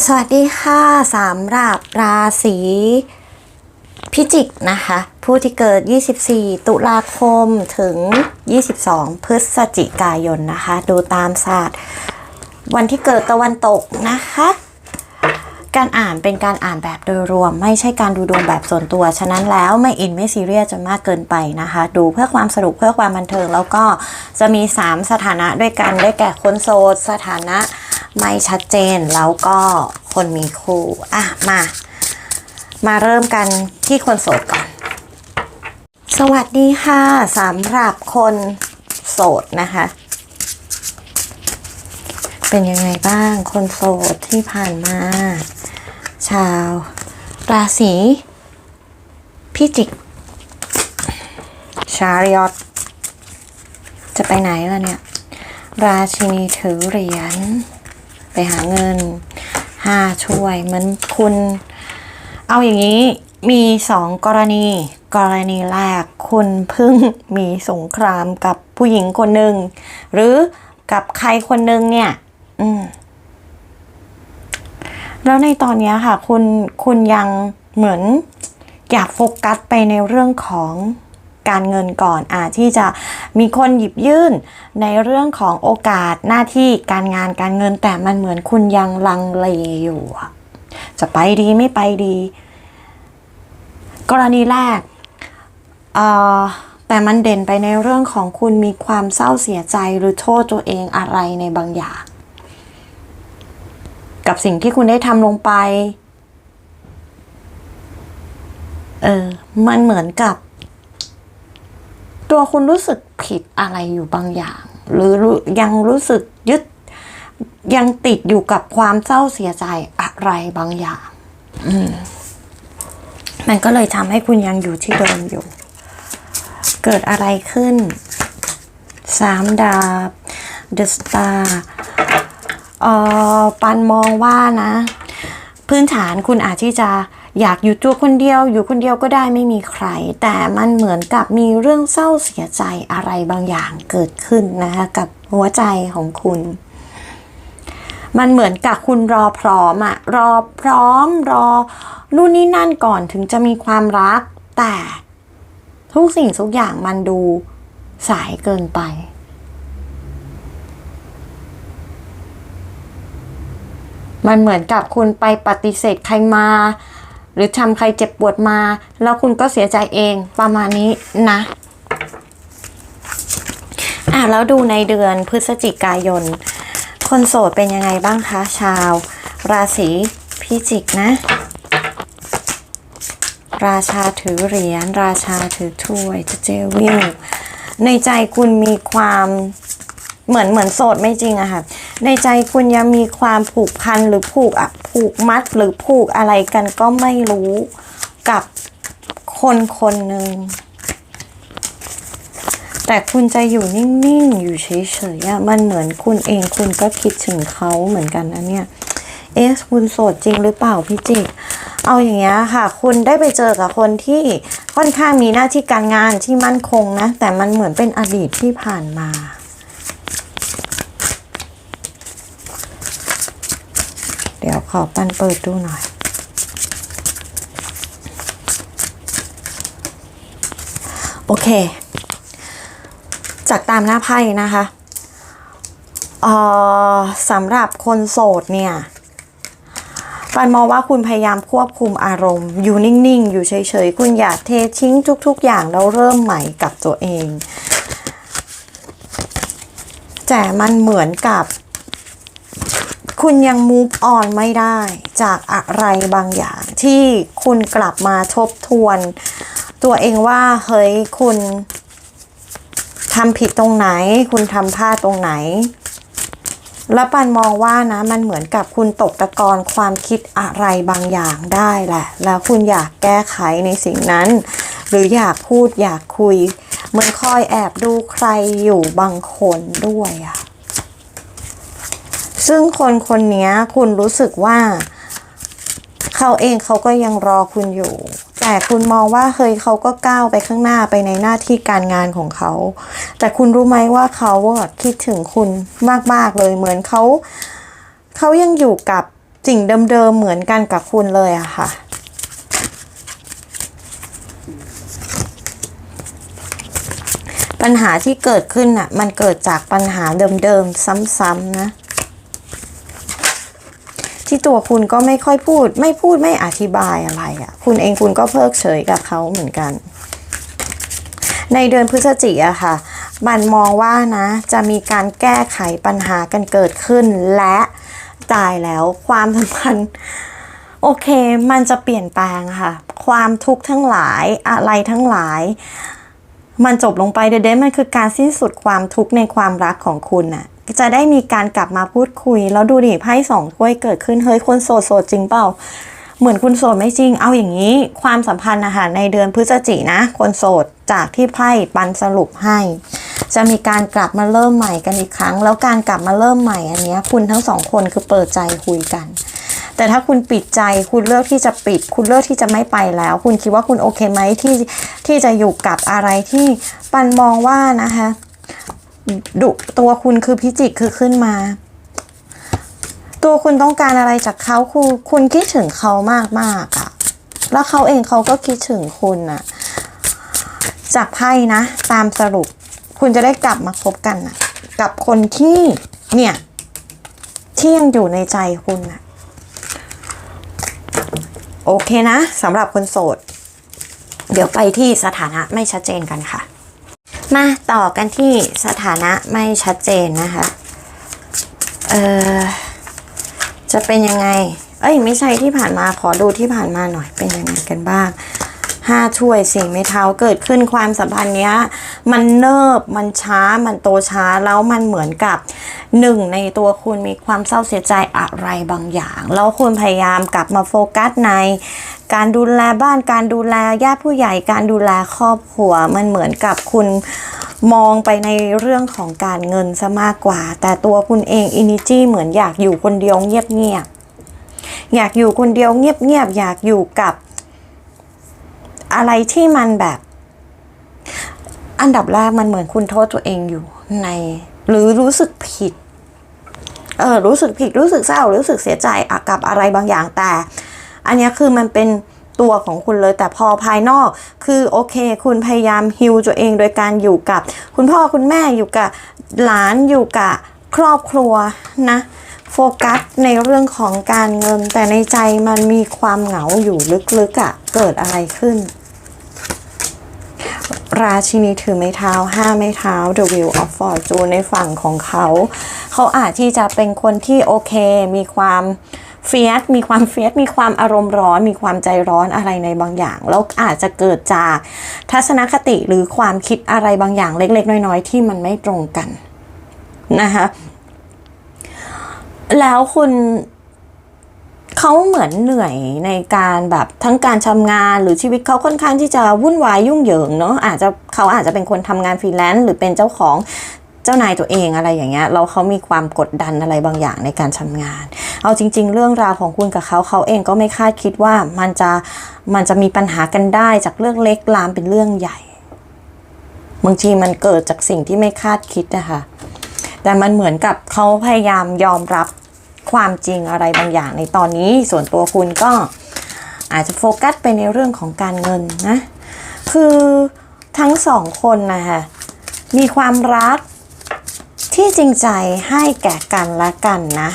สวัสดีค่ะสำหรับราศีพิจิกนะคะ ผู้ที่เกิด 24 ตุลาคมถึง 22 พฤศจิกายนนะคะ ดูตามศาสตร์ วันที่เกิดตะวันตกนะคะ การอ่านเป็นการอ่านแบบโดยรวม ไม่ใช่การดูดวงแบบส่วนตัว ฉะนั้นแล้วไม่อินไม่ซีเรียสจนมากเกินไปนะคะ ดูเพื่อความสนุกเพื่อความบันเทิง แล้วก็จะมี 3 สถานะด้วยกันได้แก่คนโสดสถานะไม่ชัดเจนแล้วก็คนมีคู่อะมา มาเริ่มกันที่คนโสดก่อน สวัสดีค่ะสำหรับคนโสดนะคะ เป็นยังไงบ้างคนโสดที่ผ่านมา ชาว ราศีพิจิก ชาริอตจะไปไหนล่ะเนี่ย ราชินีถือเหรียญ ไปหาเงินห้าช่วยเหมือนคุณ เอาอย่างนี้มีสองกรณี กรณีแรกคุณเพิ่งมีสงครามกับผู้หญิงคนหนึ่ง หรือกับใครคนหนึ่งเนี่ย อืม แล้วในตอนนี้ค่ะ คุณคุณยังเหมือนอยากโฟกัสไปในเรื่องของการเงินก่อนอาที่จะมีคนหยิบยื่นในเรื่องของโอกาสหน้าที่การงานการเงินแต่มันเหมือนคุณยังลังเลอยู่จะไปดีไม่ไปดี กรณีแรกแต่มันเด่นไปในเรื่องของคุณมีความเศร้าเสียใจหรือโทษตัวเองอะไรในบางอย่าง กับสิ่งที่คุณได้ทำลงไป เออ มันเหมือนกับ ตัวคุณรู้สึกผิดอะไรอยู่บางอย่าง หรือยังรู้สึกยึด ยังติดอยู่กับความเศร้าเสียใจอะไรบางอย่าง อืมมันก็เลยทำให้คุณยังอยู่ที่เดิมอยู่ เกิดอะไรขึ้นสามดาบ The Star เอ่อปันมองว่านะ พื้นฐานคุณอาจที่จะอยากอยู่ตัวคนเดียว อยู่คนเดียวก็ได้ไม่มีใคร แต่มันเหมือนกับมีเรื่องเศร้าเสียใจอะไรบางอย่างเกิดขึ้นนะคะกับหัวใจของคุณ มันเหมือนกับคุณรอพร้อมอะรอพร้อมรอนู่นนี่นั่นก่อนถึงจะมีความรัก แต่ทุกสิ่งทุกอย่างมันดูสายเกินไป มันเหมือนกับคุณไปปฏิเสธใครมา หรือทำใครเจ็บปวดมา แล้วคุณก็เสียใจเองประมาณนี้นะอะแล้วดูในเดือนพฤศจิกายน คนโสดเป็นยังไงบ้างคะ ชาว ราศีพิจิกนะ ราชาถือเหรียญราชาถือถ้วยจะเจวิลในใจคุณมีความเหมือนเหมือนโสดไม่จริงอะค่ะ ในใจคุณยังมีความผูกพันหรือผูกอะผูกมัดหรือผูกอะไรกันก็ไม่รู้กับคนคนหนึ่งแต่คุณจะอยู่นิ่งๆ อยู่เฉยๆมันเหมือนคุณเองคุณก็คิดถึงเขาเหมือนกันนะเนี่ย เอ๊ะคุณโสดจริงหรือเปล่าพี่จิก เอาอย่างเงี้ยค่ะ คุณได้ไปเจอกับคนที่ค่อนข้างมีหน้าที่การงานที่มั่นคงนะ แต่มันเหมือนเป็นอดีตที่ผ่านมา เดี๋ยว ขอปันเปิดดูหน่อย โอเค จากตามหน้าไพ่นะคะเออสำหรับคนโสดเนี่ยปันมองว่าคุณพยายามควบคุมอารมณ์ อยู่นิ่งๆ อยู่เฉยๆ คุณอยากเททิ้งทุกๆ อย่างแล้วเริ่มใหม่กับตัวเอง แต่มันเหมือนกับ คุณยัง move on ไม่ได้จากอะไรบางอย่าง ที่คุณกลับมาทบทวน ตัวเองว่าเฮ้ยคุณทำผิดตรงไหน คุณทำพลาดตรงไหน แล้วปันมองว่านะ มันเหมือนกับคุณตกตะกอนความคิดอะไรบางอย่างได้แหละ แล้วคุณอยากแก้ไขในสิ่งนั้น หรืออยากพูดอยากคุย เหมือนคอยแอบดูใครอยู่บางคนด้วยอะ ซึ่งคนคนนี้คุณรู้สึกว่า เขาเองเขาก็ยังรอคุณอยู่ แต่คุณมองว่าเฮ้ยเขาก็ก้าวไปข้างหน้าไปในหน้าที่การงานของเขา แต่คุณรู้ไหมว่าเขาคิดถึงคุณมาก ๆ เลยเหมือนเขาเขายังอยู่กับสิ่งเดิม ๆ เหมือนกันกับคุณเลยอะค่ะปัญหาที่เกิดขึ้นน่ะมันเกิดจากปัญหาเดิมๆ ซ้ำๆนะ ที่ตัวคุณก็ไม่ค่อยพูด ไม่พูดไม่อธิบายอะไรอะ่ะ คุณเองคุณก็เพิกเฉยกับเขาเหมือนกัน ในเดือนพฤศจิกอะค่ะ มันมองว่านะ จะมีการแก้ไขปัญหากันเกิดขึ้นและตายแล้วความสัมพันธ์โอเค มันจะเปลี่ยนแปลงค่ะ ความทุกข์ทั้งหลายอะไรทั้งหลาย มันจบลงไปเดเดมันคือการสิ้นสุดความทุกข์ในความรักของคุณน่ะ จะได้มีการกลับมาพูดคุย แล้วดูดิไพ่สองถ้วยเกิดขึ้นเฮ้ยคนโสดโสดจริงเปล่า เหมือนคุณโสดไม่จริง เอาอย่างนี้ความสัมพันธ์นะคะในเดือนพฤศจินะ คนโสดจากที่ไพ่ปันสรุปให้ จะมีการกลับมาเริ่มใหม่กันอีกครั้ง แล้วการกลับมาเริ่มใหม่อันนี้คุณทั้งสองคนคือเปิดใจคุยกันแต่ถ้าคุณปิดใจคุณเลือกที่จะปิด คุณเลือกที่จะไม่ไปแล้ว คุณคิดว่าคุณโอเคไหมที่ที่จะอยู่กับอะไรที่ปันมองว่านะคะ ดุตัวคุณคือพิจิกคือขึ้นมา ตัวคุณต้องการอะไรจากเขาคุณคุณคิดถึงเขามากมากอะแล้วเขาเองเขาก็คิดถึงคุณอะจากไพ่นะ ตามสรุป คุณจะได้กลับมาคบกันะกับคนที่เนี่ยที่ยังอยู่ในใจคุณอะโอเคนะสำหรับคนโสด เดี๋ยวไปที่สถานะไม่ชัดเจนกันค่ะ มาต่อกันที่สถานะไม่ชัดเจนนะคะ เออจะเป็นยังไง เอ้ย ไม่ใช่ที่ผ่านมาขอดูที่ผ่านมาหน่อยเป็นยังไงกันบ้างห้าถ้วยสี่ไม้เท้าเกิดขึ้นความสัมพันธ์เนี้ย มันเนิบมันช้ามันโตช้าแล้วมันเหมือนกับหนึ่งในตัวคุณมีความเศร้าเสียใจอะไรบางอย่าง แล้วคุณพยายามกลับมาโฟกัสใน การดูแลบ้านการดูแลญาติผู้ใหญ่การดูแลครอบครัวมันเหมือนกับคุณมองไปในเรื่องของการเงินซะมากกว่า แต่ตัวคุณเองอินิจีเหมือนอยากอยู่คนเดียวเงียบๆอยากอยู่คนเดียวเงียบๆอยากอยู่กับ อะไรที่มันแบบ อันดับแรกมันเหมือนคุณโทษตัวเองอยู่ใน หรือรู้สึกผิดเออรู้สึกผิดรู้สึกเศร้ารู้สึกเสียใจกับอะไรบางอย่างแต่ อันนี้คือมันเป็นตัวของคุณเลยแต่พอภายนอกคือโอเค คุณพยายามฮิวตัวเองโดยการอยู่กับ คุณพ่อคุณแม่อยู่กับหลานอยู่กับครอบครัวนะโฟกัสในเรื่องของการเงิน แต่ในใจมันมีความเหงาอยู่ลึกๆอะ่ะเกิดอะไรขึ้น ราชินีถือไม้เท้าห้าไม้เท้า The Wheel of Fortune ในฝั่งของเขา เขาอาจที่จะเป็นคนที่โอเคมีความ เฟียสมีความเฟียสมีความอารมณ์ร้อน มีความใจร้อนอะไรในบางอย่าง แล้วอาจจะเกิดจากทัศนคติหรือความคิดอะไรบางอย่างเล็ก ๆ น้อย ๆ ที่มันไม่ตรงกันนะคะแล้วคุณเขาเหมือนเหนื่อยในการแบบทั้งการทำงานหรือชีวิตเขาค่อนข้างที่จะวุ่นวายยุ่งเหยิงเนาะอาจจะเขาอาจจะเป็นคนทำงานฟรีแลนซ์หรือเป็นเจ้าของ เจ้านายตัวเองอะไรอย่างเงี้ยแล้วเขามีความกดดันอะไรบางอย่างในการทำงาน เอาจริง ๆ เรื่องราวของคุณกับเขาเขาเองก็ไม่คาดคิดว่ามันจะมันจะมีปัญหากันได้จากเรื่องเล็กลามเป็นเรื่องใหญ่บางทีมันเกิดจากสิ่งที่ไม่คาดคิดนะคะแต่มันเหมือนกับเขาพยายามยอมรับความจริงอะไรบางอย่างในตอนนี้ส่วนตัวคุณก็อาจจะโฟกัสไปในเรื่องของการเงินนะ คือทั้งสองคนนะคะมีความรัก ที่จริงใจให้แก่กันและกันนะ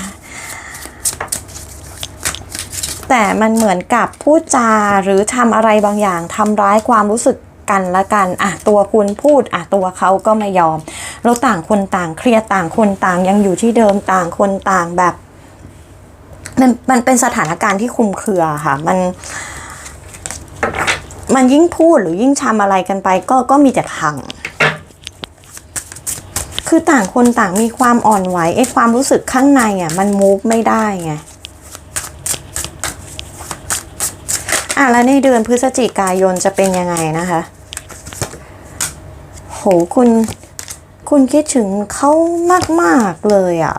แต่มันเหมือนกับพูดจาหรือทำอะไรบางอย่างทำร้ายความรู้สึกกันและกันอะตัวคุณพูดอะตัวเขาก็ไม่ยอมแล้วต่างคนต่างเครียดต่างคนต่างยังอยู่ที่เดิมต่างคนต่างแบบมันมันเป็นสถานการณ์ที่คุมเครือค่ะ มันมันยิ่งพูดหรือยิ่งทำอะไรกันไป ก็ก็มีแต่พัง คือต่างคนต่างมีความอ่อนไหวไอ้ความรู้สึกข้างในอะมันมูฟไม่ได้ไงอะแล้วในเดือนพฤศจิกายนจะเป็นยังไงนะคะ โหคุณคุณคิดถึงเขามาก ๆ เลยอะ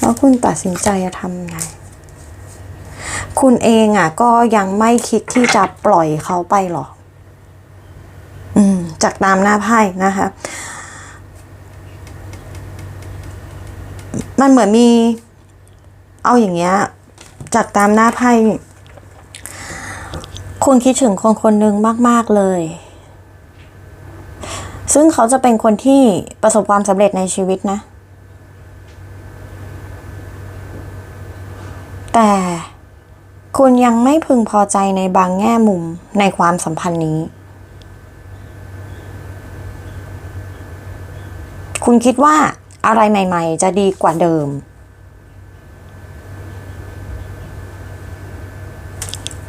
แล้วคุณตัดสินใจจะทำไง คุณเองอะ ก็ยังไม่คิดที่จะปล่อยเขาไปหรอกอืม จากตามหน้าไพ่นะคะ มันเหมือนมี เอาอย่างเงี้ย จากตามหน้าไพ่คุณคิดถึงคนคนหนึ่งมาก ๆ เลย ซึ่งเขาจะเป็นคนที่ประสบความสำเร็จในชีวิตนะ แต่ คุณยังไม่พึงพอใจในบางแง่มุมในความสัมพันธ์นี้ คุณคิดว่าอะไรใหม่ ๆ จะดีกว่าเดิม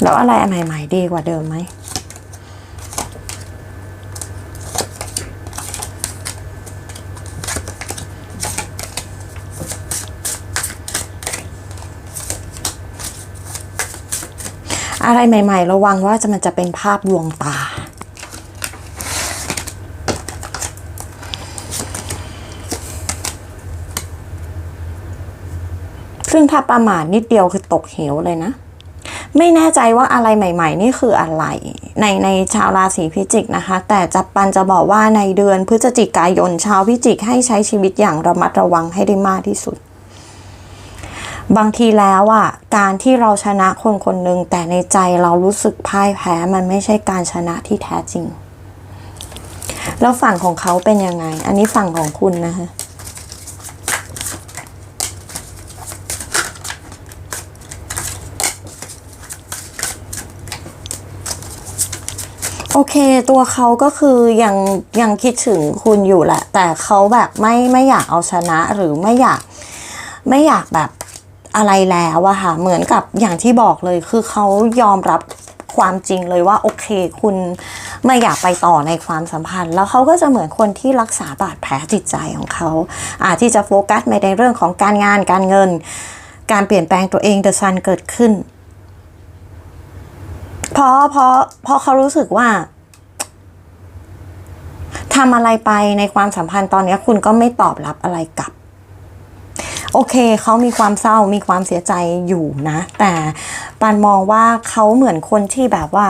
แล้วอะไรใหม่ ๆ ดีกว่าเดิมไหม อะไรใหม่ ๆ ระวังว่าจะมันจะเป็นภาพลวงตา ซึ่งถ้าประมาทนิดเดียวคือตกเหวเลยนะ ไม่แน่ใจว่าอะไรใหม่ ๆ นี่คืออะไร ในในชาวราศีพิจิกนะคะ แต่จะปันจะบอกว่าในเดือนพฤศจิกายนชาวพิจิกให้ใช้ชีวิตอย่างระมัดระวังให้ได้มากที่สุด บางทีแล้วอะการที่เราชนะคนคนหนึ่งแต่ในใจเรารู้สึกพ่ายแพ้มันไม่ใช่การชนะที่แท้จริง แล้วฝั่งของเขาเป็นยังไง อันนี้ฝั่งของคุณนะคะโอเค ตัวเขาก็คือยังยังคิดถึงคุณอยู่แหละ แต่เขาแบบไม่ไม่อยากเอาชนะหรือไม่อยากไม่อยากแบบ อะไรแล้วอะค่ะเหมือนกับอย่างที่บอกเลยคือเขายอมรับความจริงเลยว่าโอเค คุณไม่อยากไปต่อในความสัมพันธ์ แล้วเขาก็จะเหมือนคนที่รักษาบาดแผลจิตใจของเขาอาจที่จะโฟกัสไปในเรื่องของการงานการเงิน การเปลี่ยนแปลงตัวเองเดอะซันเกิดขึ้นเพราะเพราะเพราะเขารู้สึกว่าทำอะไรไปในความสัมพันธ์ตอนนี้คุณก็ไม่ตอบรับอะไรกลับ โอเคเขามีความเศร้ามีความเสียใจอยู่นะ แต่ปานมองว่าเขาเหมือนคนที่แบบว่า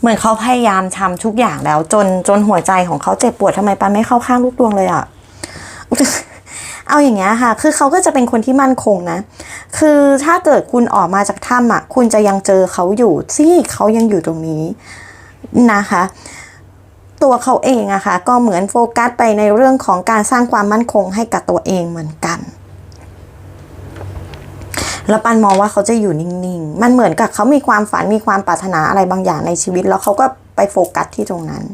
เหมือนเขาพยายามทำทุกอย่างแล้ว จนจนหัวใจของเขาเจ็บปวดทำไมปานไม่เข้าข้างลูกดวงเลยอะเอาอย่างเงี้ยค่ะ คือเขาก็จะเป็นคนที่มั่นคงนะ คือถ้าเกิดคุณออกมาจากถ้ำอะ คุณจะยังเจอเขาอยู่ที่เขายังอยู่ตรงนี้นะคะ ตัวเขาเองอะค่ะก็เหมือนโฟกัสไปในเรื่องของการสร้างความมั่นคงให้กับตัวเองเหมือนกันแล้วปันมองว่าเขาจะอยู่นิ่งๆ มันเหมือนกับเขามีความฝันมีความปรารถนาอะไรบางอย่างในชีวิต แล้วเขาก็ไปโฟกัสที่ตรงนั้น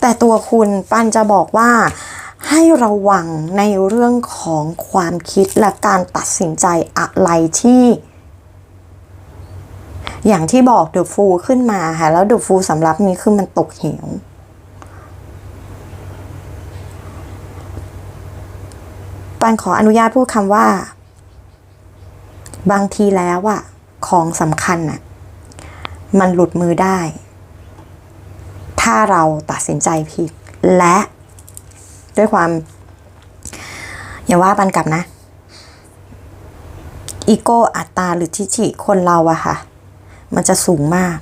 แต่ตัวคุณปันจะบอกว่าให้ระวังในเรื่องของความคิดและการตัดสินใจอะไรที่ อย่างที่บอกเดอะฟูขึ้นมาค่ะแล้วเดอะฟูสำหรับนี้คือมันตกเหว ปันขออนุญาตพูดคำว่า บางทีแล้วอะของสำคัญอะมันหลุดมือได้ ถ้าเราตัดสินใจผิด และด้วยความอย่าว่าปันกลับนะอีโก้อัตตาหรือทิฐิคนเราอะค่ะ มันจะสูงมาก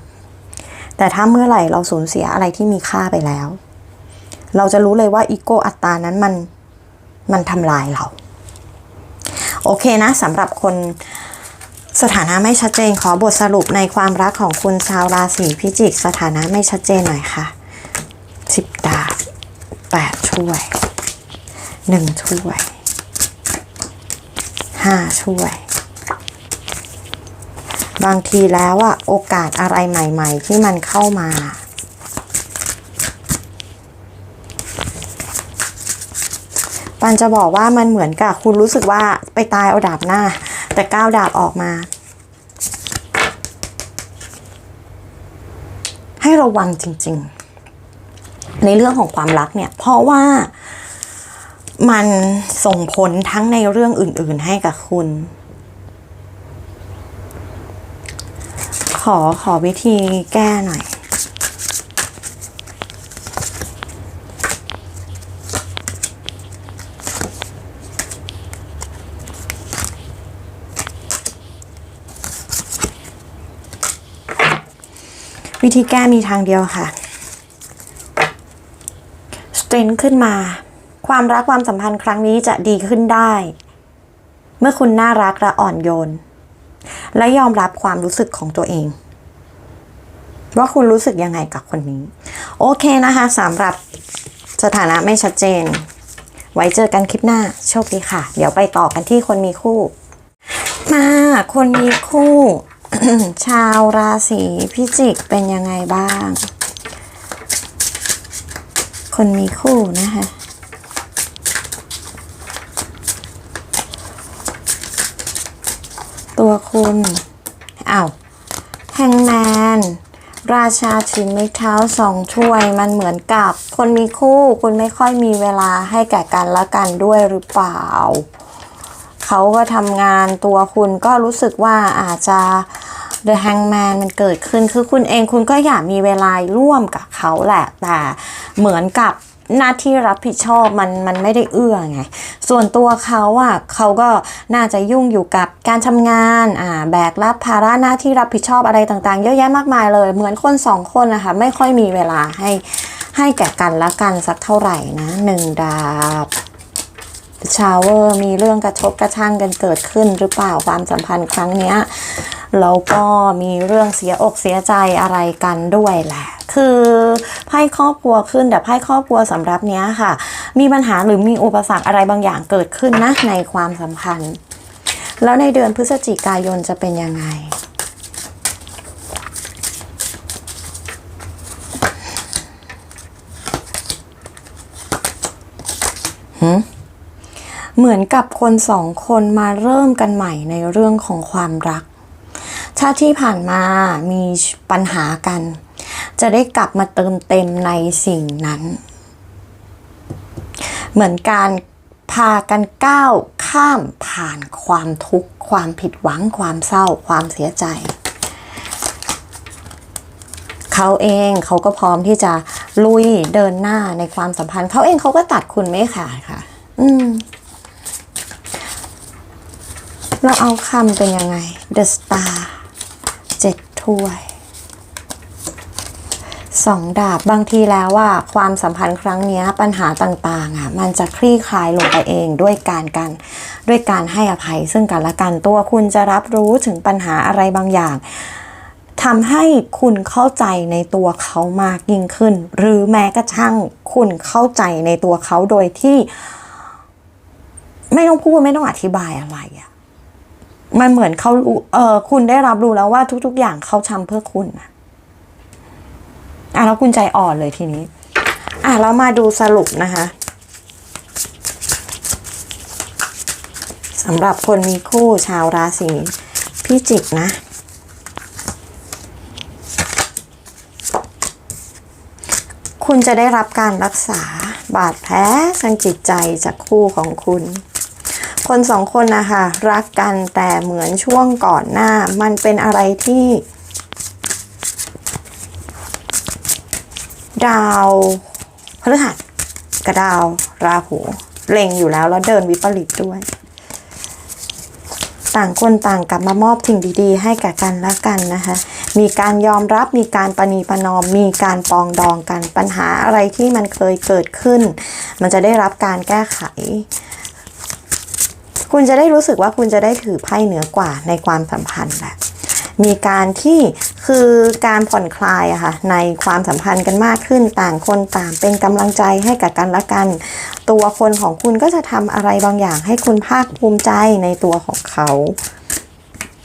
แต่ถ้าเมื่อไหร่เราสูญเสียอะไรที่มีค่าไปแล้ว เราจะรู้เลยว่าอีโก้อัตตานั้นมัน มันทำลายเรา โอเคนะสำหรับคนสถานะไม่ชัดเจนขอบทสรุปในความรักของคุณชาวราศีพิจิก สถานะไม่ชัดเจนหน่อยค่ะสิบดาบแปดถ้วยหนึ่งถ้วยห้าถ้วย บางทีแล้วอะโอกาสอะไรใหม่ ๆ ที่มันเข้ามา ปันจะบอกว่ามันเหมือนกับคุณรู้สึกว่าไปตายเอาดาบหน้า แต่ก้าวดาบออกมา ให้ระวังจริง ๆ ในเรื่องของความรักเนี่ย เพราะว่ามันส่งผลทั้งในเรื่องอื่น ๆ ให้กับคุณ ขอขอวิธีแก้หน่อย วิธีแก้มีทางเดียวค่ะสเตรนขึ้นมา ความรักความสัมพันธ์ครั้งนี้จะดีขึ้นได้ เมื่อคุณน่ารักและอ่อนโยน และยอมรับความรู้สึกของตัวเอง ว่าคุณรู้สึกยังไงกับคนนี้ โอเคนะคะสำหรับสถานะไม่ชัดเจน ไว้เจอกันคลิปหน้าโชคดีค่ะ เดี๋ยวไปต่อกันที่คนมีคู่ มาคนมีคู่ ชาวราศีพิจิกเป็นยังไงบ้าง คนมีคู่นะคะตัวคุณอ้าวแฮงแมน ราชาถือไม้เท้าสองถ้วย มันเหมือนกับ คนมีคู่ คุณไม่ค่อยมีเวลาให้แก่กันและกันด้วยหรือเปล่า เขาก็ทำงานตัวคุณก็รู้สึกว่าอาจจะ The Hangman มันเกิดขึ้นคือคุณเองคุณก็อยากมีเวลาร่วมกับเขาแหละ แต่เหมือนกับหน้าที่รับผิดชอบมันมันไม่ได้เอื้อไง ส่วนตัวเขาอะเขาก็น่าจะยุ่งอยู่กับการทำงานอ่าแบกรับภาระหน้าที่รับผิดชอบอะไรต่างๆ เยอะแยะมากมายเลย เหมือนคนสองคนนะคะไม่ค่อยมีเวลาให้ให้แก่กันและกันสักเท่าไหร่นะหนึ่งดาบ ชาวเวอร์มีเรื่องกระทบกระทั่งกันเกิดขึ้นหรือเปล่าความสัมพันธ์ครั้งเนี้ยแล้วก็มีเรื่องเสียอกเสียใจอะไรกันด้วยแหละคือไพ่ครอบครัวขึ้นแต่ไพ่ครอบครัวสำหรับเนี้ยค่ะ มีปัญหาหรือมีอุปสรรคอะไรบางอย่างเกิดขึ้นนะในความสัมพันธ์ แล้วในเดือนพฤศจิกายนจะเป็นยังไง เหมือนกับคนสองคนมาเริ่มกันใหม่ในเรื่องของความรัก ชาติที่ผ่านมามีปัญหากัน จะได้กลับมาเติมเต็มในสิ่งนั้น เหมือนการพากันก้าวข้ามผ่านความทุกข์ ความผิดหวังความเศร้า ความเสียใจ เขาเองเขาก็พร้อมที่จะลุยเดินหน้าในความสัมพันธ์ เขาเองเขาก็ตัดคุณไม่ขาดค่ะ อืม เราเอาคำเป็นยังไง The Star เจ็ดถ้วยสองดาบบางทีแล้วว่าความสัมพันธ์ครั้งนี้ปัญหาต่างๆอะมันจะคลี่คลายลงไปเองด้วยการกันด้วยการให้อภัยซึ่งกันและกันตัวคุณจะรับรู้ถึงปัญหาอะไรบางอย่างทำให้คุณเข้าใจในตัวเขามากยิ่งขึ้น หรือแม้กระทั่งคุณเข้าใจในตัวเขาโดยที่ ไม่ต้องพูดไม่ต้องอธิบายอะไรอะ มันเหมือนเขาเออคุณได้รับรู้แล้วว่าทุก ๆ อย่างเขาทำเพื่อคุณอะอะแล้วคุณใจอ่อนเลยทีนี้ อะเรามาดูสรุปนะคะสำหรับคนมีคู่ชาวราศีพิจิกนะ คุณจะได้รับการรักษาบาดแผลทางจิตใจจากคู่ของคุณ คนสองคนนะคะรักกันแต่เหมือนช่วงก่อนหน้า มันเป็นอะไรที่ ดาวพฤหัสกับดาวราหูเล็งอยู่แล้วแล้วเดินวิปริตด้วย ต่างคนต่างกลับมามอบสิ่งดีๆ ให้กับกันและกันนะคะ มีการยอมรับมีการประนีประนอม มีการปองดองกันปัญหาอะไรที่มันเคยเกิดขึ้น มันจะได้รับการแก้ไข คุณจะได้รู้สึกว่าคุณจะได้ถือไพ่เหนือกว่าในความสัมพันธ์แหละมีการที่คือการผ่อนคลายอะค่ะในความสัมพันธ์กันมากขึ้นต่างคนต่างเป็นกำลังใจให้กับกันและกัน ตัวคนของคุณก็จะทำอะไรบางอย่างให้คุณภาคภูมิใจในตัวของเขา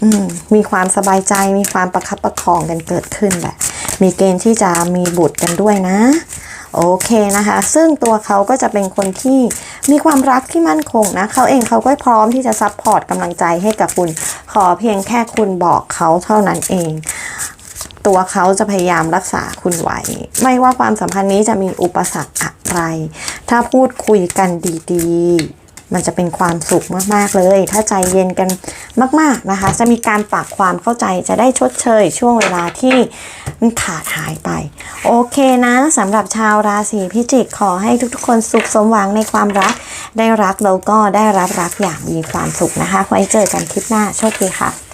อืมมีความสบายใจมีความประคับประคองกันเกิดขึ้นแหละ มีเกณฑ์ที่จะมีบุตรกันด้วยนะ โอเคนะคะ ซึ่งตัวเขาก็จะเป็นคนที่มีความรักที่มั่นคงนะเขาเองเขาก็พร้อมที่จะซัพพอร์ตกำลังใจให้กับคุณ ขอเพียงแค่คุณบอกเขาเท่านั้นเอง ตัวเขาจะพยายามรักษาคุณไว้ ไม่ว่าความสัมพันธ์นี้จะมีอุปสรรคอะไร ถ้าพูดคุยกันดีๆ มันจะเป็นความสุขมากๆเลย ถ้าใจเย็นกันมาก ๆนะคะ จะมีการปรับความเข้าใจจะได้ชดเชย ช่วงเวลาที่มันขาดหายไป โอเคนะสำหรับชาวราศีพิจิกขอให้ทุกๆ คนสุขสมหวังในความรัก ได้รักแล้วก็ได้รับรักอย่างมีความสุขนะคะ ไว้เจอกันคลิปหน้าโชคดีค่ะ